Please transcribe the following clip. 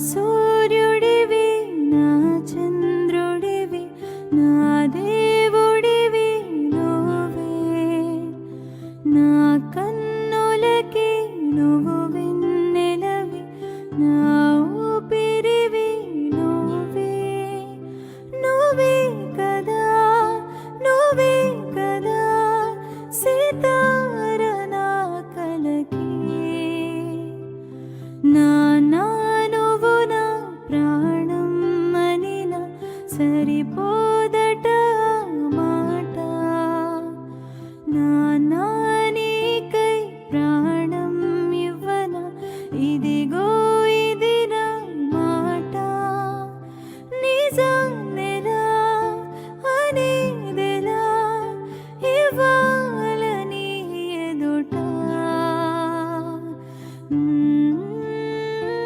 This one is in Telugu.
సూర్యుడివి నా చంద్రుడివి నా దేవుడివి నువ్వే. నా కన్నులకి నువ్వు వెన్నెలవి నా సరిపోదట మాట. నానానికై ప్రాణం ఇవ్వన? ఇదిగో